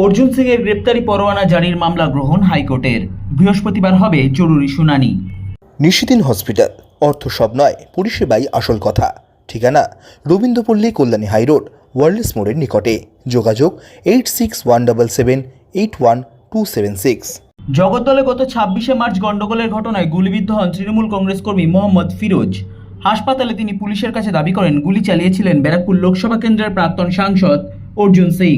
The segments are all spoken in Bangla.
অর্জুন সিং এর গ্রেপ্তারি পরোয়ানা জারির মামলা গ্রহণ হাইকোর্টের। বৃহস্পতিবার হবে জরুরি শুনানি। নিশিদিন হসপিটাল অর্থ সব নয় পরিষেবাই আসল কথা। ঠিকানা রবীন্দ্রপল্লী কল্যাণী হাইরোড ওয়ার্ল্ডস মোড়ের নিকটে। যোগাযোগ eight six one double seven eight one two seven six. জগদ্দলে গত ছাব্বিশে মার্চ গন্ডগোলের ঘটনায় গুলিবিদ্ধ হন তৃণমূল কংগ্রেস কর্মী মোহাম্মদ ফিরোজ। হাসপাতালে তিনি পুলিশের কাছে দাবি করেন গুলি চালিয়েছিলেন ব্যারাকপুর লোকসভা কেন্দ্রের প্রাক্তন সাংসদ অর্জুন সিং।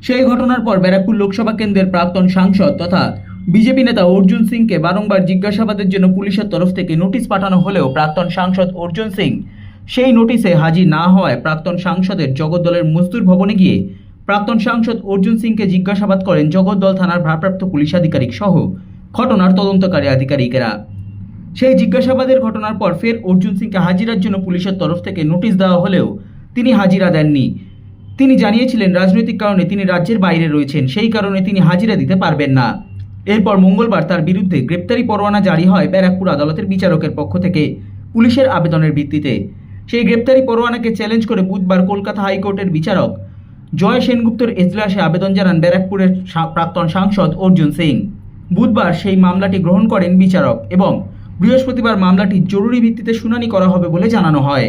সেই ঘটনার পর ব্যারাকপুর লোকসভা কেন্দ্রের প্রাক্তন সাংসদ তথা বিজেপি নেতা অর্জুন সিংকে বারংবার জিজ্ঞাসাবাদের জন্য পুলিশের তরফ থেকে নোটিশ পাঠানো হলেও প্রাক্তন সাংসদ অর্জুন সিং সেই নোটিশে হাজির না হওয়ায় প্রাক্তন সাংসদের জগদ্দলের মজদুর ভবনে গিয়ে প্রাক্তন সাংসদ অর্জুন সিংকে জিজ্ঞাসাবাদ করেন জগদ্দল থানার ভারপ্রাপ্ত পুলিশ আধিকারিক সহ ঘটনার তদন্তকারী আধিকারিকেরা। সেই জিজ্ঞাসাবাদের ঘটনার পর ফের অর্জুন সিংকে হাজিরার জন্য পুলিশের তরফ থেকে নোটিশ দেওয়া হলেও তিনি হাজিরা দেননি। তিনি জানিয়েছিলেন, রাজনৈতিক কারণে তিনি রাজ্যের বাইরে রয়েছেন, সেই কারণে তিনি হাজিরা দিতে পারবেন না। এরপর মঙ্গলবার তার বিরুদ্ধে গ্রেপ্তারি পরোয়ানা জারি হয় ব্যারাকপুর আদালতের বিচারকের পক্ষ থেকে পুলিশের আবেদনের ভিত্তিতে। সেই গ্রেপ্তারি পরোয়ানাকে চ্যালেঞ্জ করে বুধবার কলকাতা হাইকোর্টের বিচারক জয় সেনগুপ্তর এজলাসে আবেদন জানান ব্যারাকপুরের প্রাক্তন সাংসদ অর্জুন সিং। বুধবার সেই মামলাটি গ্রহণ করেন বিচারক এবং বৃহস্পতিবার মামলাটি জরুরি ভিত্তিতে শুনানি করা হবে বলে জানানো হয়।